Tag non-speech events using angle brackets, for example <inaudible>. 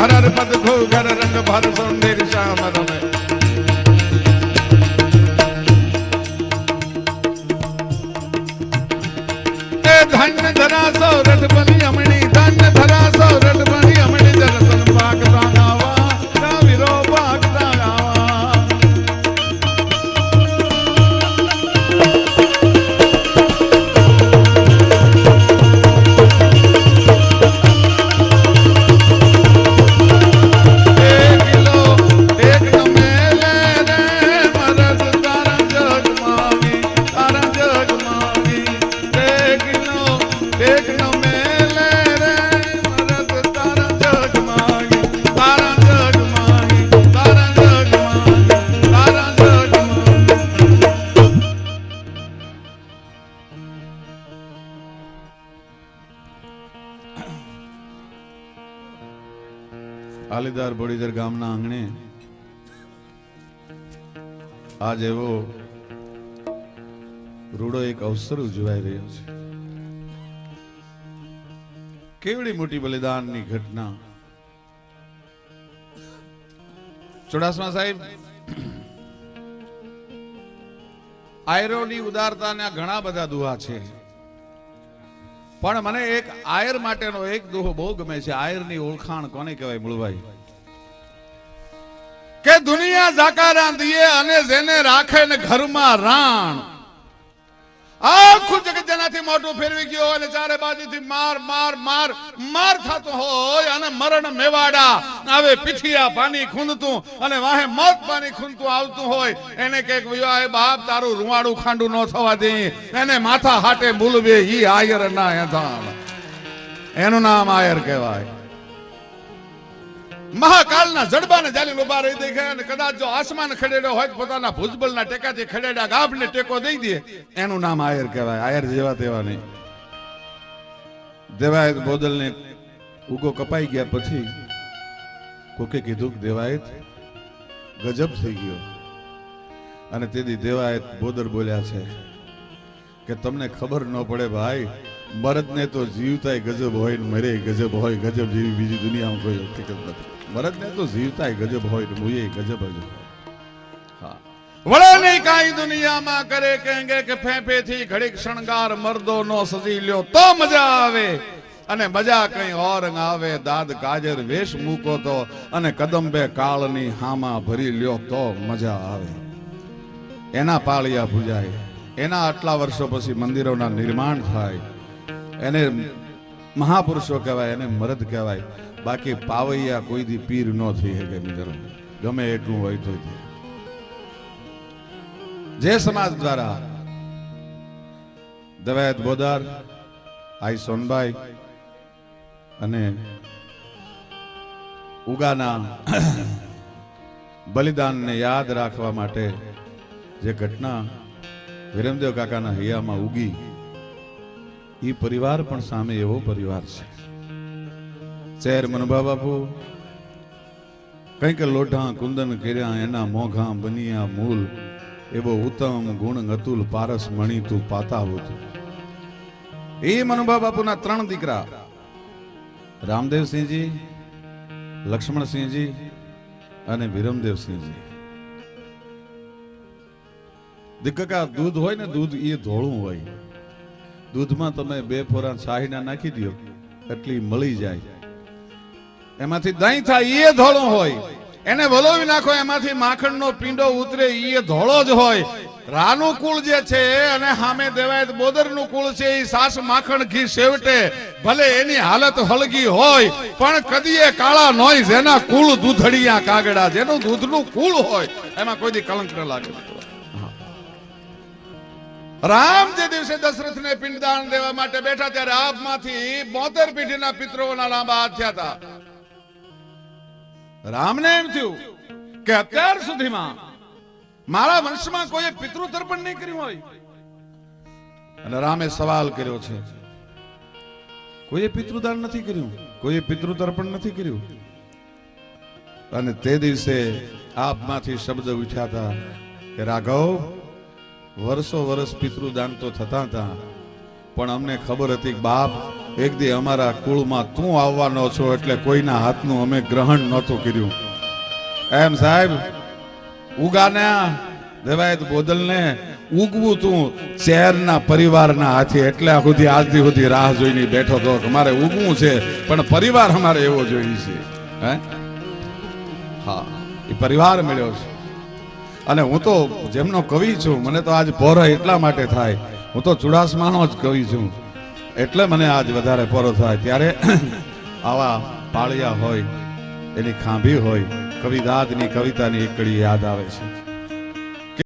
घर पद धो घर रंग भर सौंदर श्याम रमे धन धरा सौरथ बलि अमे આલીદાર બોડીદર ગામના આંગણે આજ એવો રૂડો એક અવસર ઉજવાઈ રહ્યો છે. કેવડી મોટી બલિદાનની ઘટના. ચુડાસમા સાહેબ, આયરોની ઉદારતાના ઘણા બધા દુહા છે. પણ મને એક આયર માટેનો એક દુહ બહુ ગમે છે. આયરની ઓળખાણ કોને કહેવાય મૂળભાઈ? કે દુનિયા જાકારા દીએ અને જેને રાખે ને ઘરમાં રાણ. આખું જગત જેનાથી મોટું ફેરવી ગયો અને ચારે બાજુથી માર માર માર માર થતો હોય અને મરણ મેવાડા. આવે પીઠિયા પાણી ખૂંદતું અને વાહે મોત પાણી ખૂંદતું આવતું હોય. એને કંઈક વિવાહ બાપ તારું રૂવાડું ખાંડું ન થવા દે એને માથા હાટે ભૂલવે ઈ આયર ના એનું નામ આયર કહેવાય. મહાકાળના જડબાને જાલી ઊભા રહી દે અને કદાચ જો આસમાન ખડેડો હોય પોતાના ભુજબલના ટેકાથી ખડેડા ગાભને ટેકો દઈ દે. એનું નામ આયર કહેવાય. આયર જેવા તેવા નહીં. દેવાયત બોદલને ઉગો કપાઈ ગયા પછી કોકે કીધું કે દેવાયત ગજબ થઈ ગયો. અને તેથી દેવાયત બોદર બોલ્યા છે કે તમને ખબર ન પડે ભાઈ મરદને તો જીવતાય ગજબ હોય ને મરે ગજબ હોય, ગજબ જેવી બીજી દુનિયામાં કોઈ હકીકત નથી. ભરતને તો જીવતાય ગજબ હોય ને મુએ ગજબ જ હા. વળે નહીં કાંઈ દુનિયામાં કરે, કહેંગે કે ફેંફેથી ઘડીક શણગાર મર્દો નો સજી લ્યો તો મજા આવે. અને મજા કઈ ઓર આવે, દાદ કાજર વેશ મૂકો તો અને કદંબે કાળની હામાં ભરી લ્યો તો મજા આવે. એના પાળિયા પૂજાય એના આટલા વર્ષો પછી મંદિરોના નિર્માણ થાય. એને મહાપુરુષો કહેવાય, એને મરદ કહેવાય. બાકી પાવૈયા કોઈ દી પીર ન થઈ શકે મિત્રો ગમે એટલું હોય તો જે સમાજ દ્વારા. દવાયત બોદાર, આઈ સોનબાઈ અને ઉગાના બલિદાનને યાદ રાખવા માટે જે ઘટના વિરમદેવ કાકાના હૈયામાં ઉગી એ પરિવાર પણ સામે એવો પરિવાર છે. ચેર મનભા કંઈક લોઢા કુંદન કર્યા એના મોઘા બનિયા મૂલ, એવો ઉત્તમ ગુણ અતુલ પારસ મણી તું પાતાવત એ મનુભા બાપુના ત્રણ દીકરા. રામદેવસિંહજી, લક્ષ્મણસિંહજી અને વિરમદેવસિંહજી. દીકકા, દૂધ હોય ને દૂધ એ ધોળું હોય. દૂધમાં તમે બે ફોરા શાહીના નાખી દો એટલી મળી જાય. એમાંથી દહીં થાય એ ધોળો હોય. એને વલોવી નાખો, એમાંથી માખણનો પીંડો ઉતરે એ ધોળો જ હોય. રાનું કુળ જે છે, અને સામે દેવાય બોદરનું કુળ છે એ સાસ માખણ ઘી સેવટે ભલે એની હાલત હળગી હોય, પણ કદીએ કાળા નોય, જેના કુળ દૂધડિયા કાગડા, જેનું દૂધનું કુળ હોય, એમાં કોઈ કલંક ન લાગે. રામ જે દિવસે દશરથને પિંડદાન દેવા માટે બેઠા ત્યારે આપમાંથી બોતેર પેઢીના પિતરોના લાંબા હાથ થયા હતા. રામને એમ થયું કે અત્યાર સુધીમાં મારા વંશમાં કોઈ પિતૃ તર્પણ નહીં કર્યું હોય. અને રામે સવાલ કર્યો છે, કોઈએ પિતૃદાન નથી કર્યું? કોઈએ પિતૃ તર્પણ નથી કર્યું? અને તે દિવસે આપમાંથી શબ્દ ઉઠ્યા હતા કે, રાઘવ વર્ષો વર્ષ પિતૃદાન તો થતા હતા. પણ અમને ખબર હતી બાપ, એક દી અમારા કુળમાં તું આવવાનો છો એટલે કોઈના હાથનું અમે ગ્રહણ નહોતું કર્યું. એમ સાહેબ, ઉગાને દેવાયત બોદલને ઉગવું તું ચેરના પરિવારના હાથે એટલે સુધી આજથી સુધી રાહ જોઈને બેઠો તો અમારે મારે ઉગવું છે, પણ પરિવાર અમારે એવો જોઈએ છે. હે? હા, એ પરિવાર મળ્યો છે. અને હું તો જેમનો કવિ છું, મને તો આજ પોરો એટલા માટે થાય. હું તો ચુડાસમાનો જ કવિ છું. એટલે મને આજ વધારે પોરો થાય. ત્યારે <clears throat> આવા પાળિયા હોય, એની ખાંભી હોય કવિદાદની કવિતાની એકડી યાદ આવે છે.